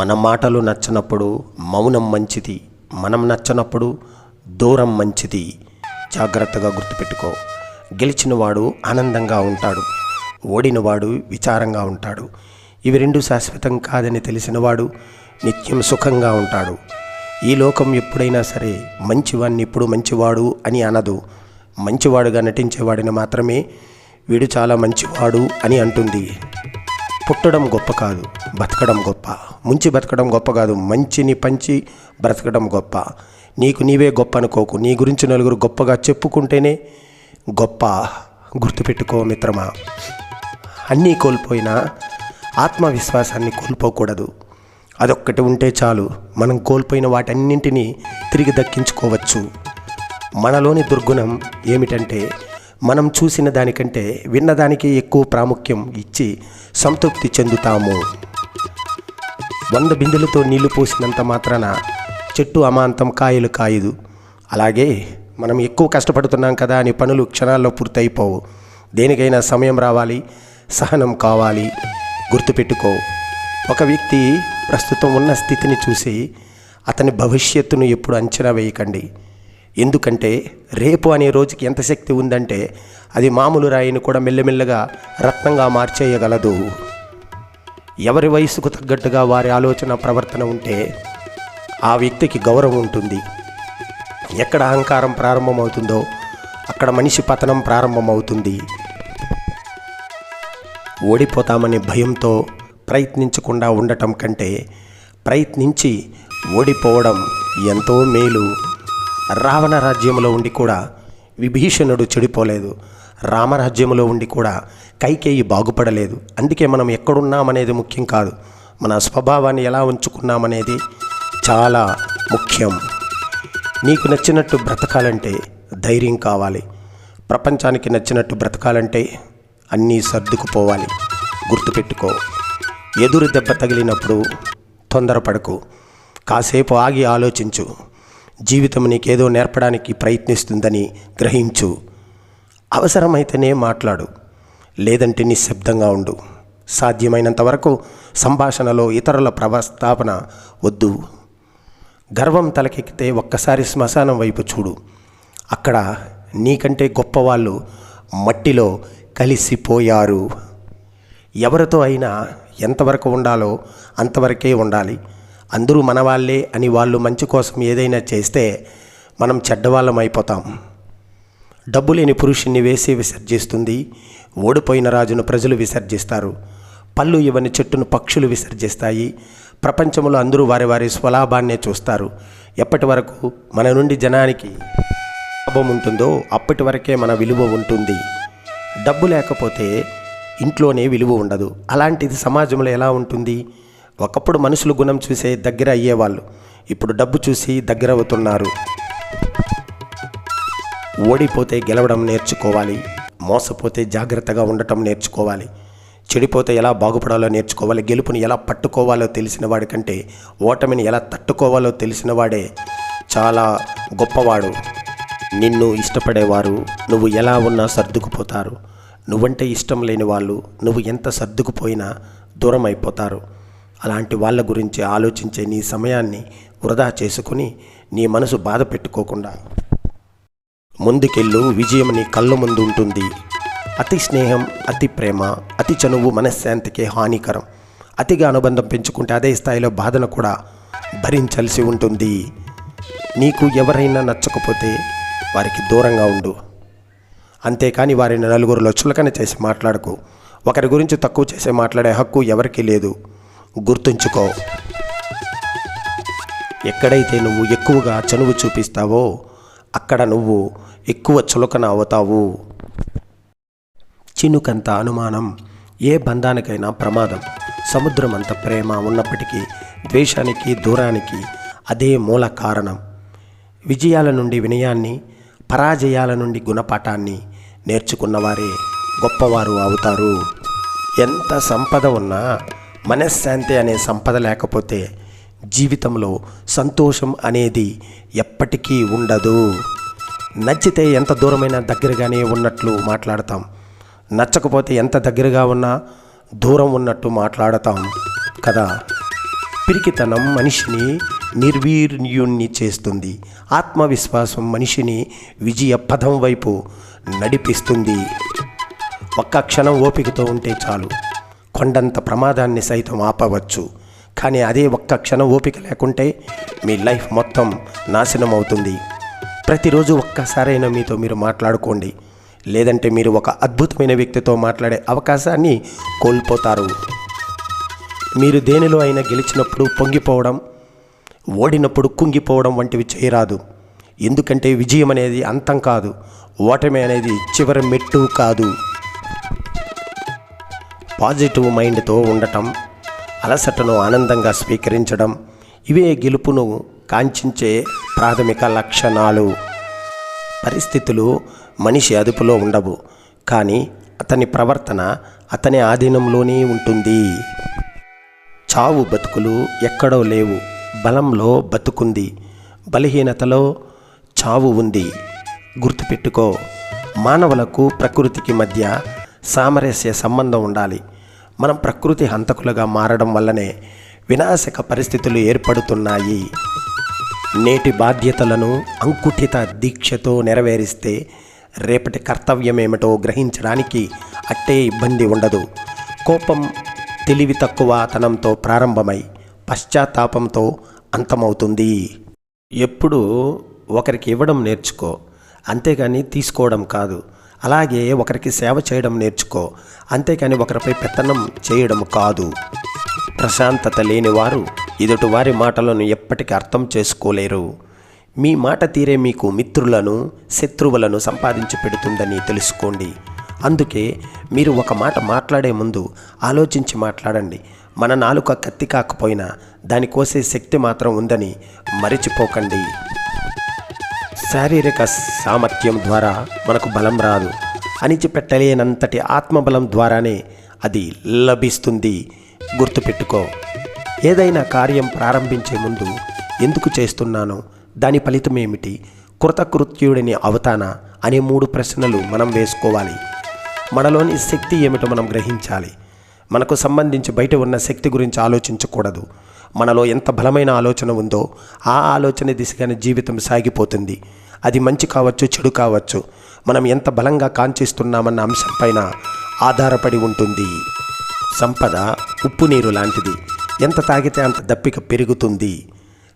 మన మాటలు నచ్చనప్పుడు మౌనం మంచిది మనం నచ్చనప్పుడు దూరం మంచిది. జాగ్రత్తగా గుర్తుపెట్టుకో. గెలిచినవాడు ఆనందంగా ఉంటాడు ఓడినవాడు విచారంగా ఉంటాడు. ఇవి రెండు శాశ్వతం కాదని తెలిసినవాడు నిత్యం సుఖంగా ఉంటాడు. ఈ లోకం ఎప్పుడైనా సరే మంచివాడిని ఇప్పుడు మంచివాడు అని అనదు. మంచివాడుగా నటించేవాడిని మాత్రమే వీడు చాలా మంచివాడు అని అంటుంది. పుట్టడం గొప్ప కాదు బతకడం గొప్ప. ముంచి బతకడం గొప్ప కాదు మంచిని పంచి బ్రతకడం గొప్ప. నీకు నీవే గొప్ప అనుకోకు. నీ గురించి నలుగురు గొప్పగా చెప్పుకుంటేనే గొప్ప గుర్తుపెట్టుకో మిత్రమా. అన్నీ కోల్పోయినా ఆత్మవిశ్వాసాన్ని కోల్పోకూడదు. అదొక్కటి ఉంటే చాలు. మనం కోల్పోయిన వాటన్నింటినీ తిరిగి దక్కించుకోవచ్చు. మనలోని దుర్గుణం ఏమిటంటే మనం చూసిన దానికంటే విన్నదానికి ఎక్కువ ప్రాముఖ్యం ఇచ్చి సంతృప్తి చెందుతాము. వంద బిందెలతో నీళ్ళు పోసినంత మాత్రాన చెట్టు అమాంతం కాయలు కాయదు. అలాగే మనం ఎక్కువ కష్టపడుతున్నాం కదా అని పనులు క్షణాల్లో పూర్తయిపోవు. దేనికైనా సమయం రావాలి సహనం కావాలి. గుర్తుపెట్టుకో ఒక వ్యక్తి ప్రస్తుతం ఉన్న స్థితిని చూసి అతని భవిష్యత్తును ఎప్పుడు అంచనా వేయకండి. ఎందుకంటే రేపు అనే రోజుకి ఎంత శక్తి ఉందంటే అది మామూలు రాయిని కూడా మెల్లమెల్లగా రత్నంగా మార్చేయగలదు. ఎవరి వయసుకు తగ్గట్టుగా వారి ఆలోచన ప్రవర్తన ఉంటే ఆ వ్యక్తికి గౌరవం ఉంటుంది. ఎక్కడ అహంకారం ప్రారంభమవుతుందో అక్కడ మనిషి పతనం ప్రారంభమవుతుంది. ఓడిపోతామనే భయంతో ప్రయత్నించకుండా ఉండటం కంటే ప్రయత్నించి ఓడిపోవడం ఎంతో మేలు. రావణ రాజ్యంలో ఉండి కూడా విభీషణుడు చెడిపోలేదు. రామరాజ్యంలో ఉండి కూడా కైకేయి బాగుపడలేదు. అందుకే మనం ఎక్కడున్నామనేది ముఖ్యం కాదు. మన స్వభావాన్ని ఎలా ఉంచుకున్నామనేది చాలా ముఖ్యం. నీకు నచ్చినట్టు బ్రతకాలంటే ధైర్యం కావాలి. ప్రపంచానికి నచ్చినట్టు బ్రతకాలంటే అన్నీ సర్దుకుపోవాలి. గుర్తుపెట్టుకో. ఎదురు దెబ్బ తగిలినప్పుడు తొందరపడకు. కాసేపు ఆగి ఆలోచించు. జీవితం నీకేదో నేర్పడానికి ప్రయత్నిస్తుందని గ్రహించు. అవసరమైతేనే మాట్లాడు లేదంటే నిశ్శబ్దంగా ఉండు. సాధ్యమైనంత వరకు సంభాషణలో ఇతరుల ప్రవస్థాపన వద్దు. గర్వం తలకెక్కితే ఒక్కసారి శ్మశానం వైపు చూడు. అక్కడ నీకంటే గొప్పవాళ్ళు మట్టిలో కలిసిపోయారు. ఎవరితో అయినా ఎంతవరకు ఉండాలో అంతవరకే ఉండాలి. అందరూ మన వాళ్ళే అని వాళ్ళు మంచి కోసం ఏదైనా చేస్తే మనం చెడ్డవాళ్ళం అయిపోతాం. డబ్బు లేని పురుషుణ్ణి వేసి విసర్జిస్తుంది. ఓడిపోయిన రాజును ప్రజలు విసర్జిస్తారు. పళ్ళు ఇవ్వని చెట్టును పక్షులు విసర్జిస్తాయి. ప్రపంచంలో అందరూ వారి వారి స్వలాభాన్నే చూస్తారు. ఎప్పటి వరకు? మన నుండి జనానికి లాభం ఉంటుందో అప్పటి వరకే మన విలువ ఉంటుంది. డబ్బు లేకపోతే ఇంట్లోనే విలువ ఉండదు. అలాంటిది సమాజంలో ఎలా ఉంటుంది? ఒకప్పుడు మనుషులు గుణం చూసే దగ్గర అయ్యేవాళ్ళు. ఇప్పుడు డబ్బు చూసి దగ్గర అవుతున్నారు ఓడిపోతే గెలవడం నేర్చుకోవాలి. మోసపోతే జాగ్రత్తగా ఉండటం నేర్చుకోవాలి. చెడిపోతే ఎలా బాగుపడాలో నేర్చుకోవాలి. గెలుపుని ఎలా పట్టుకోవాలో తెలిసిన వాడికంటే ఓటమిని ఎలా తట్టుకోవాలో తెలిసిన వాడే చాలా గొప్పవాడు. నిన్ను ఇష్టపడేవారు నువ్వు ఎలా ఉన్నా సర్దుకుపోతారు. నువ్వంటే ఇష్టం లేని వాళ్ళు నువ్వు ఎంత సర్దుకుపోయినా దూరం అయిపోతారు అలాంటి వాళ్ళ గురించి ఆలోచించే నీ సమయాన్ని వృధా చేసుకుని నీ మనసు బాధ పెట్టుకోకుండా ముందుకెళ్ళు విజయం నీ కళ్ళ ముందు ఉంటుంది. అతి స్నేహం అతి ప్రేమ అతి చనువు మనశ్శాంతికి హానికరం. అతిగా అనుబంధం పెంచుకుంటే అదే స్థాయిలో బాధను కూడా భరించాల్సి ఉంటుంది. నీకు ఎవరైనా నచ్చకపోతే వారికి దూరంగా ఉండు. అంతేకాని వారిని నలుగురిలో చులకన చేసి మాట్లాడకు. ఒకరి గురించి తక్కువ చేసి మాట్లాడే హక్కు ఎవరికీ లేదు. గుర్తుంచుకో. ఎక్కడైతే నువ్వు ఎక్కువగా చనువు చూపిస్తావో అక్కడ నువ్వు ఎక్కువ చులకన అవుతావు. చినుకంత అనుమానం ఏ బంధానికైనా ప్రమాదం. సముద్రం అంత ప్రేమ ఉన్నప్పటికీ ద్వేషానికి దూరానికి అదే మూల కారణం. విజయాల నుండి వినయాన్ని పరాజయాల నుండి గుణపాఠాన్ని నేర్చుకున్నవారే గొప్పవారు అవుతారు. ఎంత సంపద ఉన్నా మనశ్శాంతి అనే సంపద లేకపోతే జీవితంలో సంతోషం అనేది ఎప్పటికీ ఉండదు. నచ్చితే ఎంత దూరమైన దగ్గరగానే ఉన్నట్లు మాట్లాడతాం. నచ్చకపోతే ఎంత దగ్గరగా ఉన్నా దూరం ఉన్నట్టు మాట్లాడతాం కదా. పిరికితనం మనిషిని నిర్వీర్యుణ్ణి చేస్తుంది. ఆత్మవిశ్వాసం మనిషిని విజయ పదం వైపు నడిపిస్తుంది. ఒక్క క్షణం ఓపికతో ఉంటే చాలు. కొండంత ప్రమాదాన్ని సైతం ఆపవచ్చు. కానీ అదే ఒక్క క్షణం ఓపిక లేకుంటే మీ లైఫ్ మొత్తం నాశనం అవుతుంది ప్రతిరోజు ఒక్కసారైనా మీతో మీరు మాట్లాడుకోండి. లేదంటే మీరు ఒక అద్భుతమైన వ్యక్తితో మాట్లాడే అవకాశాన్ని కోల్పోతారు. మీరు దేనిలో అయినా గెలిచినప్పుడు పొంగిపోవడం ఓడినప్పుడు కుంగిపోవడం వంటివి చేయరాదు. ఎందుకంటే విజయం అనేది అంతం కాదు. ఓటమి అనేది చివరి మెట్టు కాదు. పాజిటివ్ మైండ్తో ఉండటం అలసటను ఆనందంగా స్వీకరించడం ఇవే గెలుపును కాంక్షించే ప్రాథమిక లక్షణాలు. పరిస్థితులు మనిషి అదుపులో ఉండవు కానీ అతని ప్రవర్తన అతని ఆధీనంలోనే ఉంటుంది. చావు బతుకులు ఎక్కడో లేవు బలంలో బతుకుంది బలహీనతలో చావు ఉంది. గుర్తుపెట్టుకో మానవులకు ప్రకృతికి మధ్య సామరస్య సంబంధం ఉండాలి. మనం ప్రకృతి హంతకులుగా మారడం వల్లనే వినాశక పరిస్థితులు ఏర్పడుతున్నాయి. నేటి బాధ్యతలను అంకుఠిత దీక్షతో నెరవేరిస్తే రేపటి కర్తవ్యమేమిటో గ్రహించడానికి అట్టే ఇబ్బంది ఉండదు. కోపం తెలివి తక్కువతనంతో ప్రారంభమై పశ్చాత్తాపంతో అంతమవుతుంది. ఎప్పుడు ఒకరికి ఇవ్వడం నేర్చుకో అంతేగాని తీసుకోవడం కాదు. అలాగే ఒకరికి సేవ చేయడం నేర్చుకో. అంతేకాని ఒకరిపై పెత్తనం చేయడం కాదు. ప్రశాంతత లేనివారు ఎదుటివారి మాటలను ఎప్పటికీ అర్థం చేసుకోలేరు. మీ మాట తీరే మీకు మిత్రులను శత్రువులను సంపాదించి పెడుతుందని తెలుసుకోండి. అందుకే మీరు ఒక మాట మాట్లాడే ముందు ఆలోచించి మాట్లాడండి. మన నాలుక కత్తి కాకపోయినా దాని కోసే శక్తి మాత్రం ఉందని మరిచిపోకండి. శారీరక సామర్థ్యం ద్వారా మనకు బలం రాదు. అణిచిపెట్టలేనంతటి ఆత్మబలం ద్వారానే అది లభిస్తుంది. గుర్తుపెట్టుకో ఏదైనా కార్యం ప్రారంభించే ముందు ఎందుకు చేస్తున్నానో దాని ఫలితం ఏమిటి కృతకృత్యుడిని అవుతానా అనే మూడు ప్రశ్నలు మనం వేసుకోవాలి. మనలోని శక్తి ఏమిటో మనం గ్రహించాలి. మనకు సంబంధించి బయట ఉన్న శక్తి గురించి ఆలోచించకూడదు. మనలో ఎంత బలమైన ఆలోచన ఉందో ఆ ఆలోచన దిశగానే జీవితం సాగిపోతుంది. అది మంచి కావచ్చు చెడు కావచ్చు. మనం ఎంత బలంగా కాంచిస్తున్నామన్న అంశంపైన ఆధారపడి ఉంటుంది. సంపద ఉప్పు నీరు లాంటిది. ఎంత తాగితే అంత దప్పిక పెరుగుతుంది.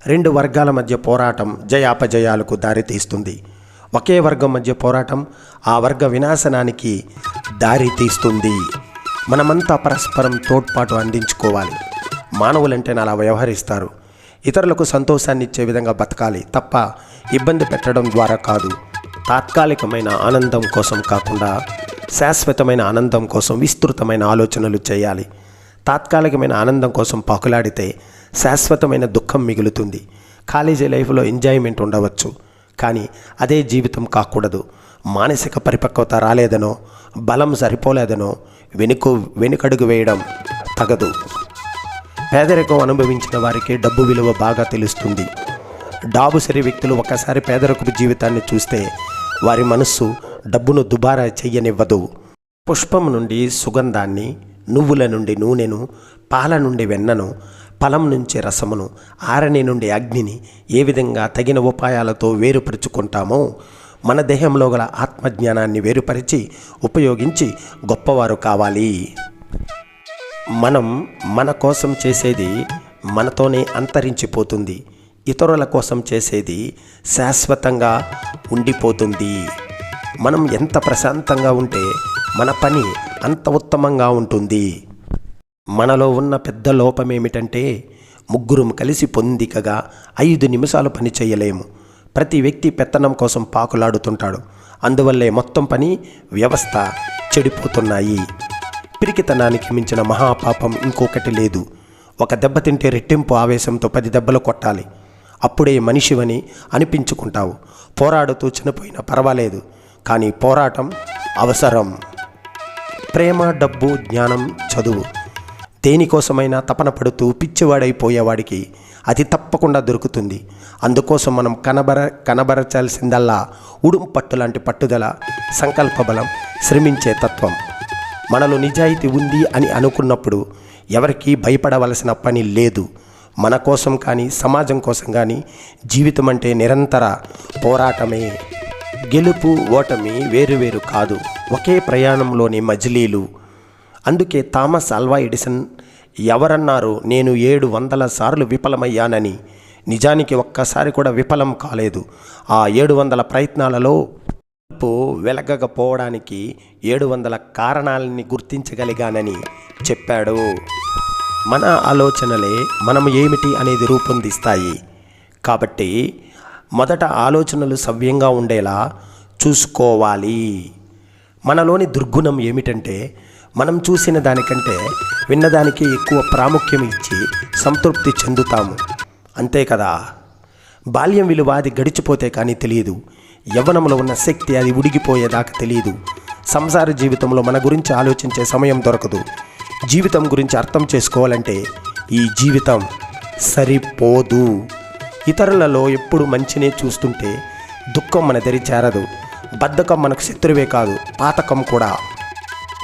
రెండు వర్గాల మధ్య పోరాటం జయాపజయాలకు దారితీస్తుంది. ఒకే వర్గం మధ్య పోరాటం ఆ వర్గ వినాశనానికి దారి తీస్తుంది మనమంతా పరస్పరం తోడ్పాటు అందించుకోవాలి. మానవులంటే అలా వ్యవహరిస్తారు. ఇతరులకు సంతోషాన్ని ఇచ్చే విధంగా బతకాలి తప్ప ఇబ్బంది పెట్టడం ద్వారా కాదు. తాత్కాలికమైన ఆనందం కోసం కాకుండా శాశ్వతమైన ఆనందం కోసం విస్తృతమైన ఆలోచనలు చేయాలి. తాత్కాలికమైన ఆనందం కోసం పాకులాడితే శాశ్వతమైన దుఃఖం మిగులుతుంది. కాలేజీ లైఫ్లో ఎంజాయ్మెంట్ ఉండవచ్చు. కానీ అదే జీవితం కాకూడదు. మానసిక పరిపక్వత రాలేదనో బలం సరిపోలేదనో వెనుక వెనుకడుగు వేయడం తగదు. పేదరికం అనుభవించిన వారికి డబ్బు విలువ బాగా తెలుస్తుంది. డాబు సరి వ్యక్తులు ఒకసారి పేదరికపు జీవితాన్ని చూస్తే వారి మనస్సు డబ్బును దుబారా చెయ్యనివ్వదు. పుష్పం నుండి సుగంధాన్ని నువ్వుల నుండి నూనెను పాల నుండి వెన్నను ఫలం నుంచి రసమును ఆరణి నుండి అగ్నిని ఏ విధంగా తగిన ఉపాయాలతో వేరుపరుచుకుంటామో మన దేహంలో గల ఆత్మజ్ఞానాన్ని వేరుపరిచి ఉపయోగించి గొప్పవారు కావాలి. మనం మన కోసం చేసేది మనతోనే అంతరించిపోతుంది. ఇతరుల కోసం చేసేది శాశ్వతంగా ఉండిపోతుంది. మనం ఎంత ప్రశాంతంగా ఉంటే మన పని అంత ఉత్తమంగా ఉంటుంది. మనలో ఉన్న పెద్ద లోపం ఏమిటంటే ముగ్గురం కలిసి పొందికగా ఐదు నిమిషాలు పని చేయలేము. ప్రతి వ్యక్తి పెత్తనం కోసం పాకులాడుతుంటాడు. అందువల్లే మొత్తం పని వ్యవస్థ చెడిపోతున్నాయి. పిరికితనానికి మించిన మహాపాపం ఇంకొకటి లేదు. ఒక దెబ్బ తింటే రెట్టింపు ఆవేశంతో పది దెబ్బలు కొట్టాలి. అప్పుడే మనిషివని అనిపించుకుంటావు. పోరాడుతూ చనిపోయినా పర్వాలేదు కానీ పోరాటం అవసరం. ప్రేమ డబ్బు జ్ఞానం చదువు. దేనికోసమైనా తపన పడుతూ పిచ్చివాడైపోయేవాడికి అది తప్పకుండా దొరుకుతుంది. అందుకోసం మనం కనబర కనబరచాల్సిందల్లా ఉడుం పట్టు లాంటి పట్టుదల సంకల్ప బలం శ్రమించే తత్వం. మనలో నిజాయితీ ఉంది అని అనుకున్నప్పుడు ఎవరికీ భయపడవలసిన పని లేదు. మన కోసం కానీ సమాజం కోసం కానీ జీవితం అంటే నిరంతర పోరాటమే. గెలుపు ఓటమి వేరువేరు కాదు. ఒకే ప్రయాణంలోని మజిలీలు. అందుకే థామస్ అల్వా ఎడిసన్ ఎవరన్నారు నేను ఏడు వందల సార్లు విఫలమయ్యానని. నిజానికి ఒక్కసారి కూడా విఫలం కాలేదు. ఆ ఏడు వందల ప్రయత్నాలలో తప్పు వెలగకపోవడానికి ఏడు వందల కారణాలని గుర్తించగలిగానని చెప్పాడు. మన ఆలోచనలే మనం ఏమిటి అనేది రూపొందిస్తాయి. కాబట్టి మొదట ఆలోచనలు సవ్యంగా ఉండేలా చూసుకోవాలి. మనలోని దుర్గుణం ఏమిటంటే మనం చూసిన దానికంటే విన్నదానికి ఎక్కువ ప్రాముఖ్యం ఇచ్చి సంతృప్తి చెందుతాము. అంతే కదా? బాల్యం విలువ అది గడిచిపోతే కానీ తెలియదు. యవ్వనంలో ఉన్న శక్తి అది ఉడిగిపోయేదాకా తెలియదు సంసార జీవితంలో మన గురించి ఆలోచించే సమయం దొరకదు. జీవితం గురించి అర్థం చేసుకోవాలంటే ఈ జీవితం సరిపోదు. ఇతరులలో ఎప్పుడు మంచినే చూస్తుంటే దుఃఖం మన దరి చేరదు. బద్ధకం మనకు శత్రువే కాదు పాతకం కూడా.